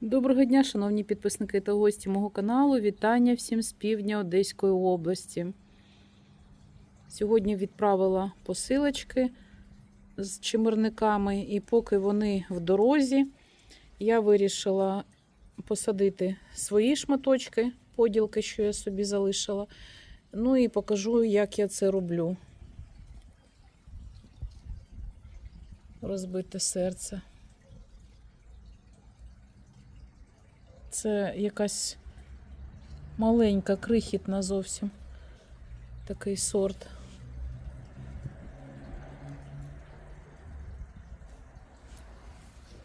Доброго дня, шановні підписники та гості мого каналу. Вітання всім з півдня Одеської області. Сьогодні відправила посилочки з чимерниками, і поки вони в дорозі, я вирішила посадити свої шматочки, поділки, що я собі залишила. Ну і покажу, як я це роблю. Розбите серце. Це якась маленька, крихітна зовсім такий сорт.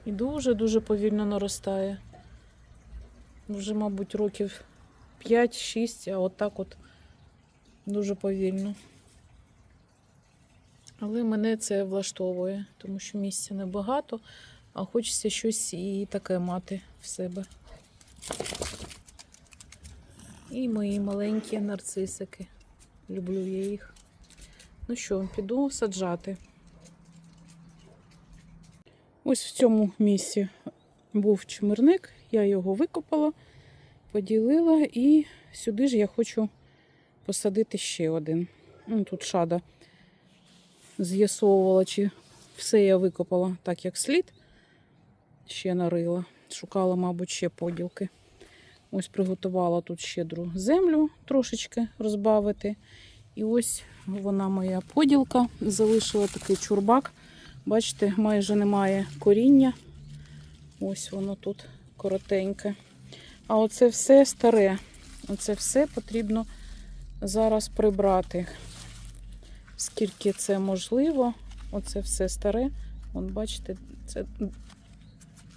І дуже-дуже повільно наростає. Вже, мабуть, років 5-6, а от так от дуже повільно. Але мене це влаштовує, тому що місця небагато, а хочеться щось і таке мати в себе. І мої маленькі нарцисики. Люблю я їх. Ну що, піду саджати. Ось в цьому місці був чимирник, я його викопала, поділила і сюди ж я хочу посадити ще один. Ну, тут шада з'ясовувала, чи все я викопала так, як слід. Ще нарила. Шукала, мабуть, ще поділки. Ось приготувала тут щедру землю трошечки розбавити. І ось вона моя поділка. Залишила такий чурбак. Бачите, майже немає коріння. Ось воно тут коротеньке. А оце все старе. Оце все потрібно зараз прибрати. Скільки це можливо. Оце все старе. Вон, бачите, це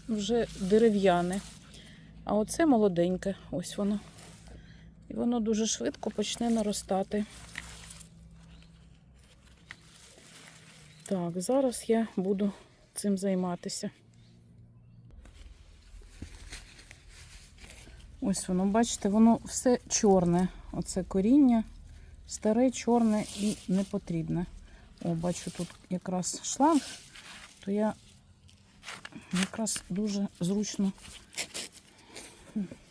вже дерев'яне. А оце молоденьке, ось воно. І воно дуже швидко почне наростати. Так, зараз я буду цим займатися. Ось воно, бачите, воно все чорне. Оце коріння, старе, чорне і не потрібне. О, бачу, тут якраз шланг, то я якраз дуже зручно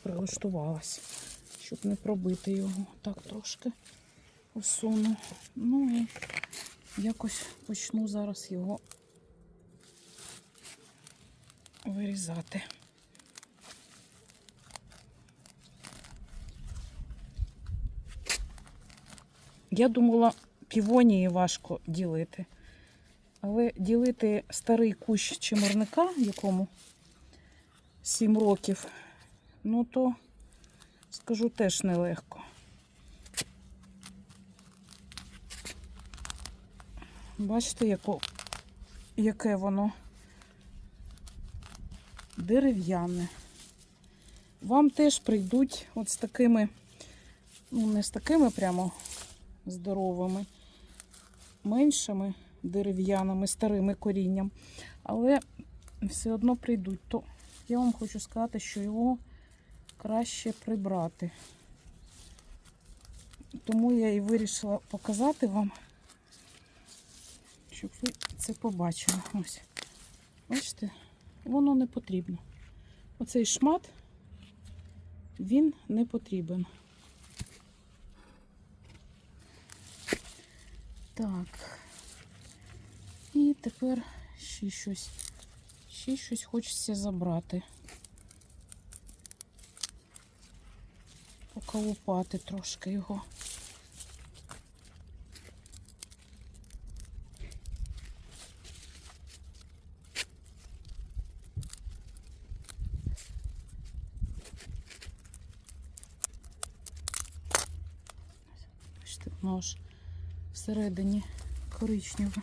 прилаштувалась, щоб не пробити його. Так трошки усуну. Ну і якось почну зараз його вирізати. Я думала, півонії важко ділити. Але ділити старий кущ чимерника, якому 7 років, ну то, скажу, теж нелегко. Бачите, яко, яке воно дерев'яне. Вам теж прийдуть от з такими, ну, не з такими прямо здоровими, меншими дерев'яними, старими корінням, але все одно прийдуть. То я вам хочу сказати, що його краще прибрати. Тому я і вирішила показати вам, щоб ви це побачили. Ось. Бачите, воно не потрібно. Оцей шмат, він не потрібен. Так. І тепер ще щось. Ще щось хочеться забрати. Поколупати трошки його. Бачите, воно ж всередині коричневе.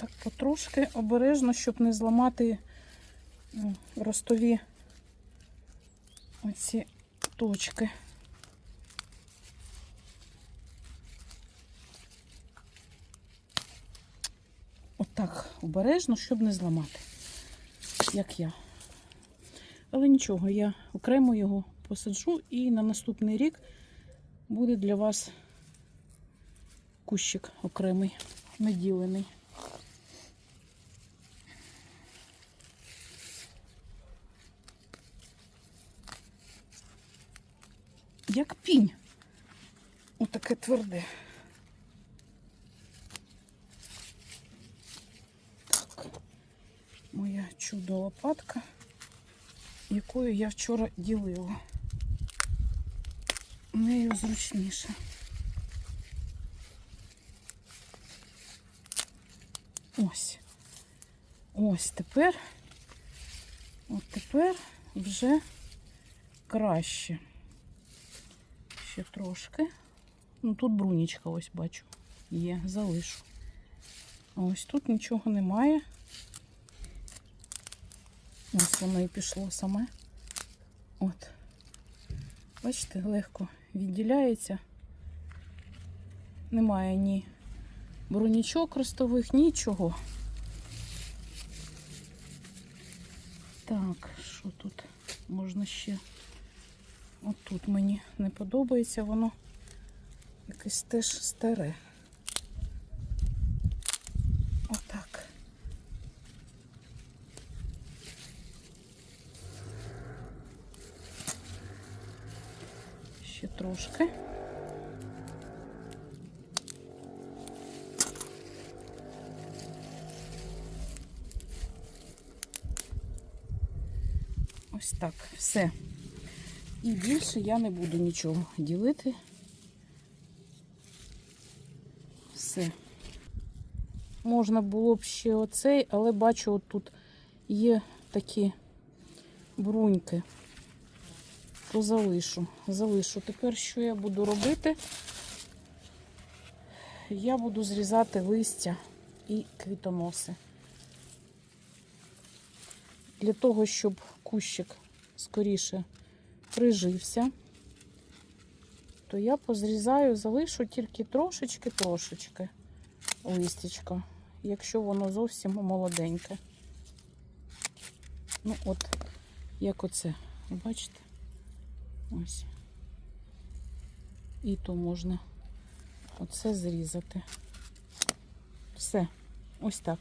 Так, потрошки обережно, щоб не зламати ростові оці точки. Отак обережно, щоб не зламати, як я. Але нічого, я окремо його посаджу і на наступний рік буде для вас кущик окремий, наділений. Як пінь. Отаке тверде. Так, моя чудо лопатка, якою я вчора ділила. Нею зручніше. Ось. Ось тепер. От тепер вже краще. Ще трошки. Ну тут брунічка ось бачу. Є, залишу. Ось тут нічого немає. Ось воно і пішло саме. От. Бачите, легко відділяється. Немає ні бронічок ростових, нічого. Так, що тут можна ще? От тут мені не подобається, воно якесь теж старе. Отак. Ще трошки. Ось так, все. І більше я не буду нічого ділити. Все. Можна було б ще оцей, але бачу, от тут є такі бруньки. То залишу. Залишу. Тепер що я буду робити? Я буду зрізати листя і квітоноси. Для того, щоб кущик скоріше прижився, то я позрізаю, залишу тільки трошечки-трошечки листячка, якщо воно зовсім молоденьке. Ну, от, як оце, бачите? Ось. І то можна оце зрізати. Все, ось так.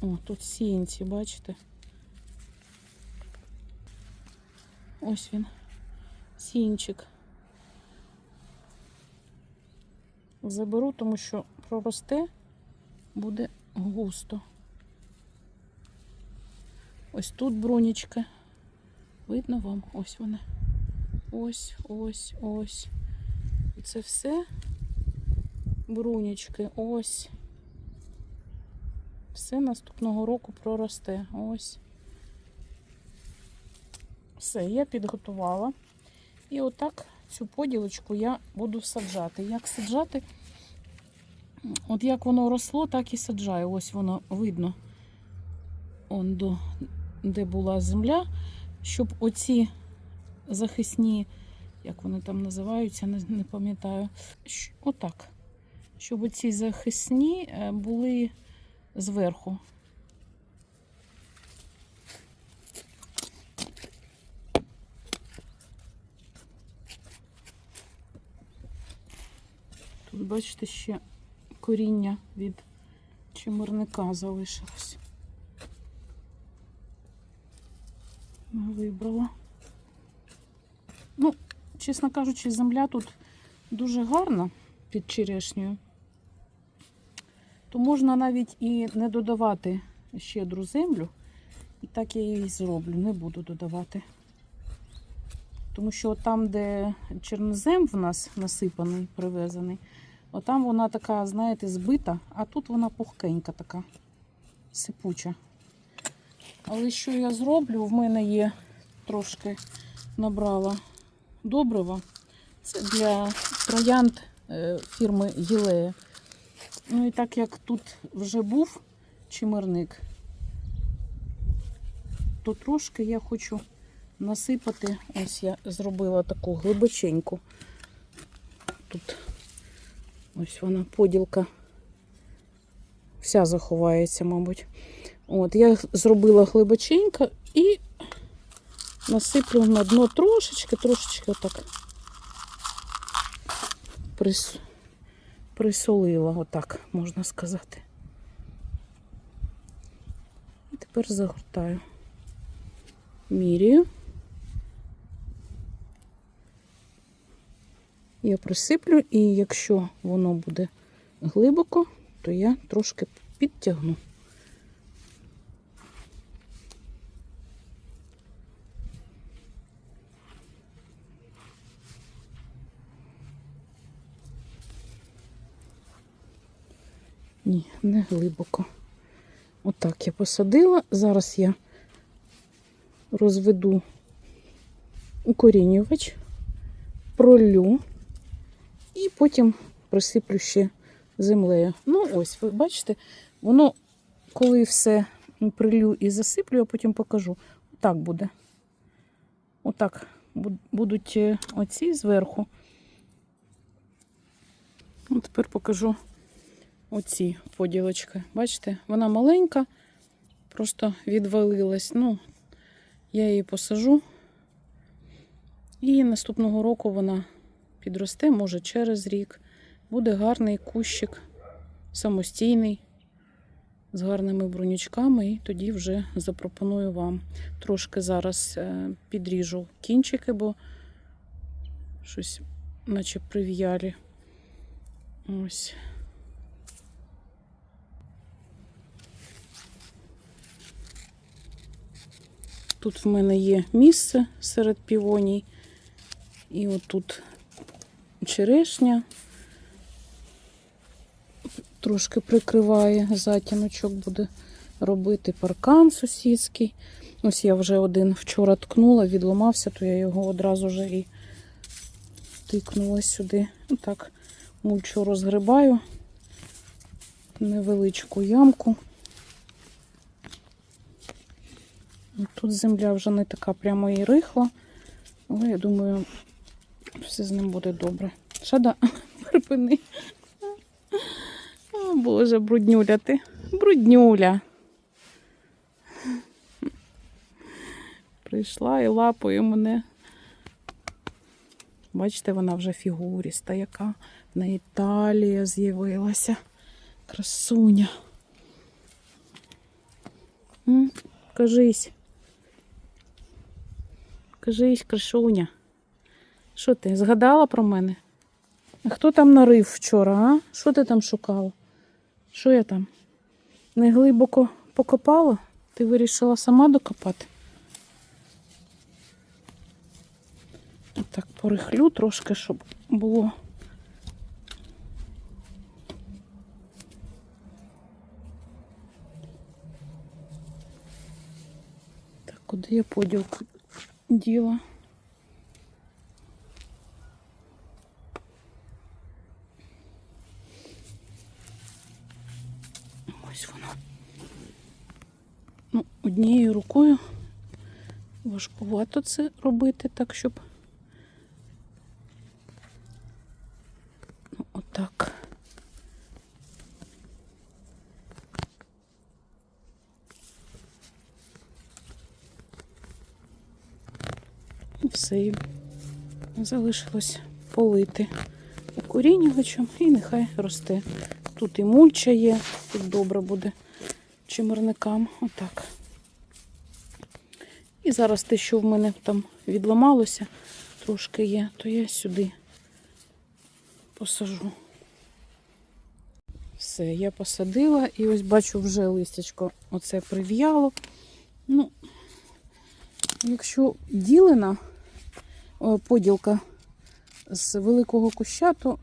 О, тут сінці, бачите? Ось він, сінчик. Заберу, тому що проросте, буде густо. Ось тут брунічка. Видно вам? Ось вона. Ось, ось, ось. І це все брунічки. Ось. Все наступного року проросте. Ось. Все, я підготувала. І отак цю поділочку я буду саджати. Як саджати? От як воно росло, так і саджаю. Ось воно видно, он до, де була земля, щоб оці захисні, як вони там називаються, не, не пам'ятаю. Отак. Щоб оці захисні е, були зверху. Бачите, ще коріння від чимирника залишилось. Вибрала. Ну, чесно кажучи, земля тут дуже гарна під черешнею. То можна навіть і не додавати щедру землю. І так я її зроблю, не буду додавати. Тому що там, де чорнозем в нас насипаний, привезений, отам вона така, знаєте, збита, а тут вона пухкенька така, сипуча. Але що я зроблю? В мене є трошки набрала добрива. Це для троянд е, фірми Гілея. Ну і так як тут вже був чимерник, то трошки я хочу насипати. Ось я зробила таку глибоченьку. Тут ось вона поділка вся заховається, мабуть. От, я зробила глибоченько і насиплю на дно трошечки, трошечки отак прис... присолила, отак можна сказати. І тепер загортаю. Міряю. Я присиплю, і якщо воно буде глибоко, то я трошки підтягну. Ні, не глибоко. Отак я посадила. Зараз я розведу укорінювач, пролю і потім присиплю ще землею. Ну, ось, ви бачите, воно, коли все прилю і засиплю, я потім покажу. Так буде. Отак будуть е, оці зверху. Ну, тепер покажу оці поділочки. Бачите, вона маленька, просто відвалилась. Ну, я її посажу. І наступного року вона підросте, може через рік. Буде гарний кущик, самостійний, з гарними брунючками, і тоді вже запропоную вам. Трошки зараз е, підріжу кінчики, бо щось, наче прив'ялі. Ось. Тут в мене є місце серед півоній. І отут черешня трошки прикриває, затіночок буде робити паркан сусідський. Ось я вже один вчора ткнула, відламався, то я його одразу вже і тикнула сюди. Отак мульчу розгрибаю невеличку ямку. Тут земля вже не така прямо і рихла, але я думаю, все з ним буде добре. Шада, припини. О, Боже, бруднюля ти. Бруднюля. Прийшла і лапою мене. Бачите, вона вже фігуріста, яка в неї талія з'явилася. Красуня. Кажись. Кажись, красуня. Що ти, згадала про мене? А хто там нарив вчора, а? Що ти там шукала? Що я там? Не глибоко покопала? Ти вирішила сама докопати? Отак порихлю трошки, щоб було. Так, куди я поділку діла? Ось воно. Ну, однією рукою важкувато це робити так, щоб. Ну, отак. Все і залишилось полити укорінювачем і нехай росте. Тут і мульча є, тут добре буде чимерникам. Отак. І зараз те, що в мене там відламалося, трошки є, то я сюди посажу. Все, я посадила і ось бачу вже листячко оце прив'яло. Ну, якщо ділена поділка з великого куща, то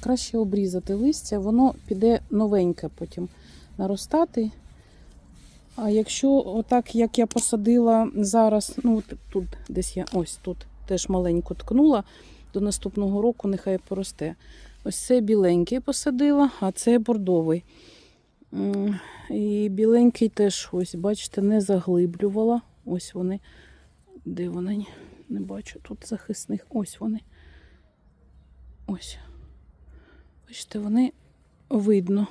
краще обрізати листя, воно піде новеньке потім наростати. А якщо отак, як я посадила зараз, ну тут десь я ось тут теж маленько ткнула, до наступного року нехай поросте. Ось це біленький посадила, а це бордовий. І біленький теж, ось, бачите, не заглиблювала. Ось вони. Де вони? Не бачу тут захисних. Ось вони. Ось. Бачите, вони видно.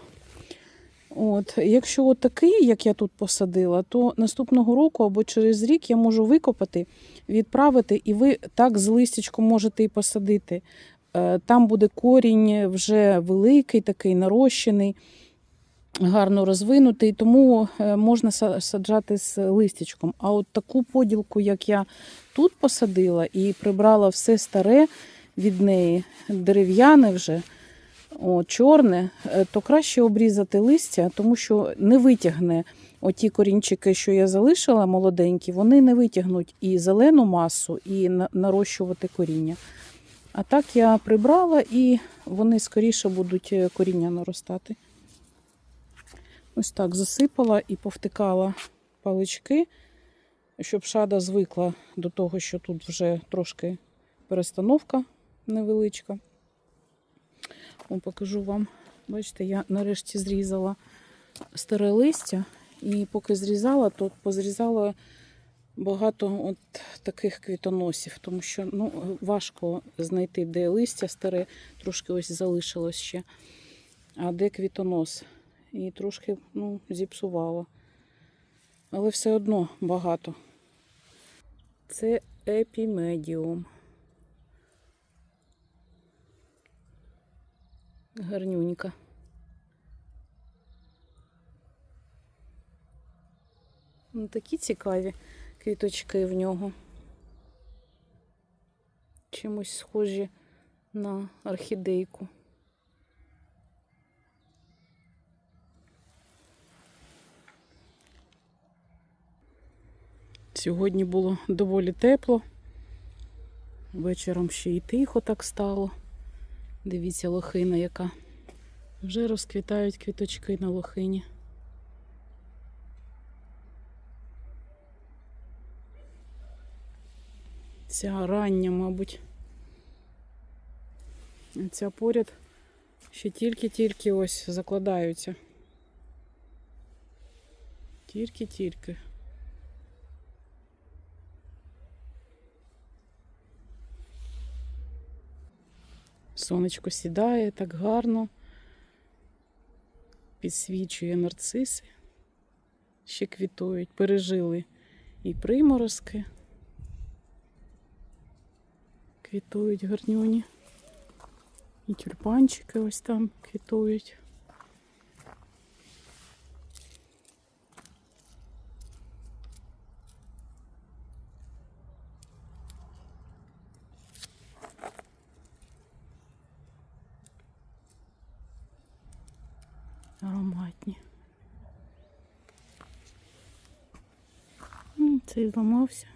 От, якщо от такий, як я тут посадила, то наступного року або через рік я можу викопати, відправити, і ви так з листячком можете і посадити. Е, Там буде корінь вже великий, такий нарощений, гарно розвинутий, тому е, можна саджати з листячком. А от таку поділку, як я тут посадила і прибрала все старе від неї, дерев'яне вже, о, чорне, е, то краще обрізати листя, тому що не витягне оті корінчики, що я залишила молоденькі, вони не витягнуть і зелену масу, і нарощувати коріння. А так я прибрала і вони скоріше будуть е, коріння наростати. Ось так засипала і повтикала палички, щоб шада звикла до того, що тут вже трошки перестановка невеличка. О, покажу вам. Бачите, я нарешті зрізала старе листя, і поки зрізала, то позрізала багато от таких квітоносів, тому що ну, важко знайти, де листя старе, трошки ось залишилось ще, а де квітонос. І трошки ну, зіпсувала. Але все одно багато. Це епімедіум. Гарнюнька. Ну, такі цікаві квіточки в нього. Чимось схожі на орхідейку. Сьогодні було доволі тепло. Вечором ще й тихо так стало. Дивіться, лохина яка. Вже розквітають квіточки на лохині. Ця рання, мабуть. Ця поряд ще тільки-тільки ось закладаються. Тільки-тільки. Сонечко сідає так гарно, підсвічує нарциси, ще квітують, пережили і приморозки. Квітують гарнюні. І тюльпанчики ось там квітують. Цей зламався.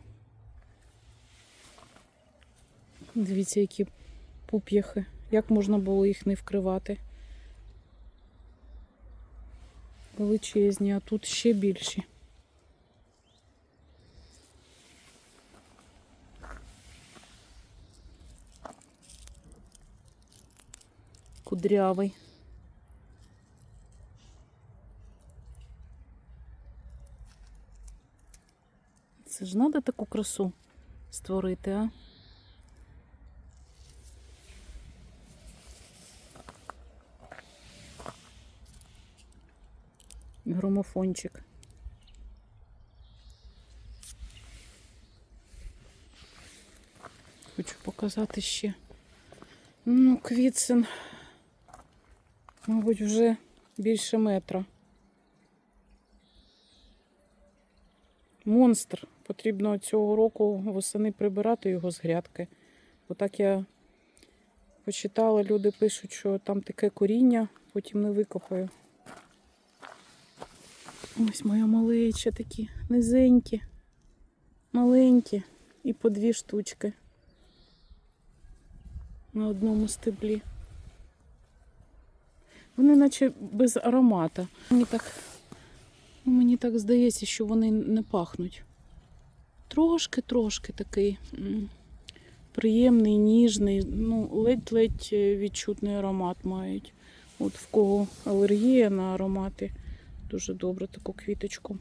Дивіться, які пуп'яхи. Як можна було їх не вкривати? Величезні, а тут ще більші. Кудрявий. Це ж треба таку красу створити, а? Громофончик. Хочу показати ще. Ну, квітсен, мабуть, вже більше метра. Монстр. Потрібно цього року восени прибирати його з грядки. Бо так я почитала, люди пишуть, що там таке коріння, потім не викопаю. Ось моя малеча такі низенькі, маленькі і по дві штучки на одному стеблі. Вони наче без аромата. Мені так, ну, мені так здається, що вони не пахнуть. Трошки-трошки такий приємний, ніжний, ну, ледь-ледь е, відчутний аромат мають. От в кого алергія на аромати. Дуже добре таку квіточку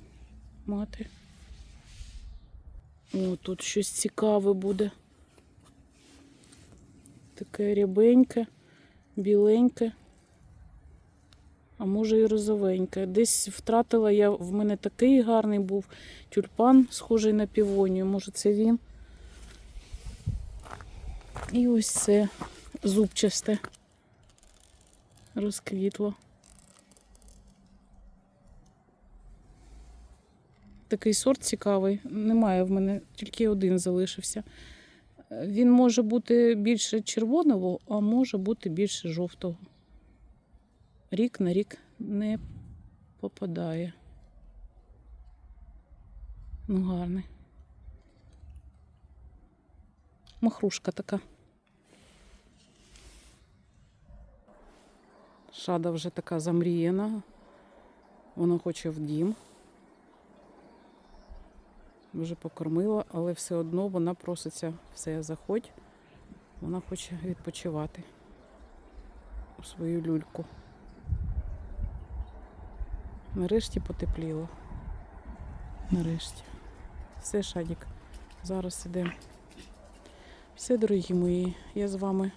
мати. О, тут щось цікаве буде. Таке рябеньке, біленьке. А може і розовенька. Десь втратила я, в мене такий гарний був тюльпан, схожий на півонію. Може, це він. І ось це зубчасте розквітло. Такий сорт цікавий. Немає в мене, тільки один залишився. Він може бути більше червоного, а може бути більше жовтого. Рік на рік не попадає. Ну, гарний. Махрушка така. Шада вже така замріяна. Вона хоче в дім. Вже покормила, але все одно вона проситься все, заходь. Вона хоче відпочивати у свою люльку. Нарешті потепліло. Нарешті. Все, Шадік. Зараз ідемо. Все, дорогі мої. Я з вами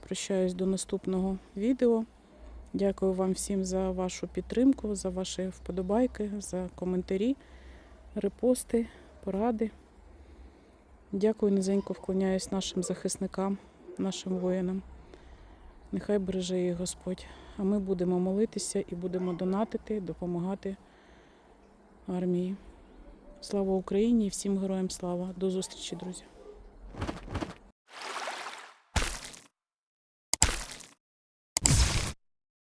прощаюсь до наступного відео. Дякую вам всім за вашу підтримку, за ваші вподобайки, за коментарі, репости, поради. Дякую, низенько вклоняюсь нашим захисникам, нашим воїнам. Нехай береже їх Господь. А ми будемо молитися і будемо донатити, допомагати армії. Слава Україні і всім героям слава. До зустрічі, друзі!